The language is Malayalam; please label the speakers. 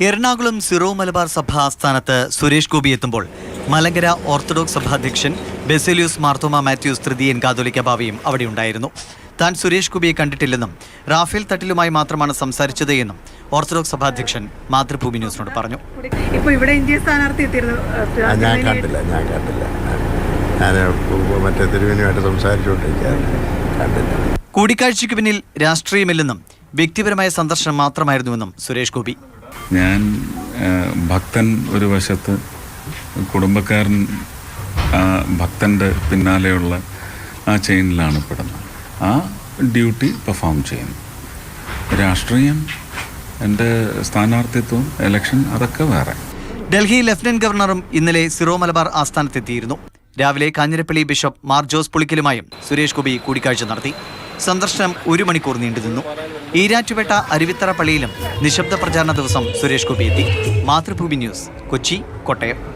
Speaker 1: എറണാകുളം സിറോ മലബാർ സഭ ആസ്ഥാനത്ത് സുരേഷ് ഗോപി എത്തുമ്പോൾ മലങ്കര ഓർത്തഡോക്സ് സഭാധ്യക്ഷൻ ബെസേലിയൂസ് മാർത്തോമ മാത്യൂസ് തൃതീയൻ കാതോലിക്ക ബാവയും അവിടെ ഉണ്ടായിരുന്നു. താൻ സുരേഷ് ഗോപിയെ കണ്ടിട്ടില്ലെന്നും റാഫേൽ തട്ടിലുമായി മാത്രമാണ് സംസാരിച്ചത് എന്നും ഓർത്തഡോക്സ് സഭാധ്യക്ഷൻ മാതൃഭൂമി ന്യൂസിനോട് പറഞ്ഞു.
Speaker 2: ഇപ്പോൾ ഇവിടെ ഇന്ത്യ സ്ഥാനാർത്ഥി
Speaker 3: ഞാൻ കണ്ടില്ല ഞാൻ കണ്ടില്ല. ഞാൻ മറ്റേ തിരുവനുമായിട്ട് സംസാരിച്ചുകൊണ്ടിരിക്കുകയാണ് കണ്ടില്ല.
Speaker 1: കൂടിക്കാഴ്ചയ്ക്ക് പിന്നിൽ രാഷ്ട്രീയമില്ലെന്നും വ്യക്തിപരമായ സന്ദർശനം മാത്രമായിരുന്നുവെന്നും സുരേഷ് ഗോപി
Speaker 4: ഞാൻ ഭക്തൻ ഒരു വശത്ത് കുടുംബക്കാരൻ ഭക്തന്റെ പിന്നാലെയുള്ള ആ ചെയിനിലാണ് പെടുന്നത്. ആ ഡ്യൂട്ടി പെർഫോം ചെയ്യുന്നു. രാഷ്ട്രീയം എന്റെ സ്ഥാനാർത്ഥിത്വം ഇലക്ഷൻ അതൊക്കെ വേറെ.
Speaker 1: ഡൽഹി ലഫ്റ്റനന്റ് ഗവർണറും ഇന്നലെ സിറോ മലബാർ ആസ്ഥാനത്തെത്തിയിരുന്നു. രാവിലെ കാഞ്ഞിരപ്പള്ളി ബിഷപ്പ് മാർ ജോസ് പുളിക്കലുമായും സുരേഷ് ഗോപി കൂടിക്കാഴ്ച നടത്തി. സന്ദർശനം ഒരു മണിക്കൂർ നീണ്ടു നിന്നു. ഈരാറ്റുപേട്ട അരുവിത്തറ പള്ളിയിലും നിശബ്ദ പ്രചാരണ ദിവസം സുരേഷ് ഗോപി എത്തി. മാതൃഭൂമി ന്യൂസ് കൊച്ചി കോട്ടയം.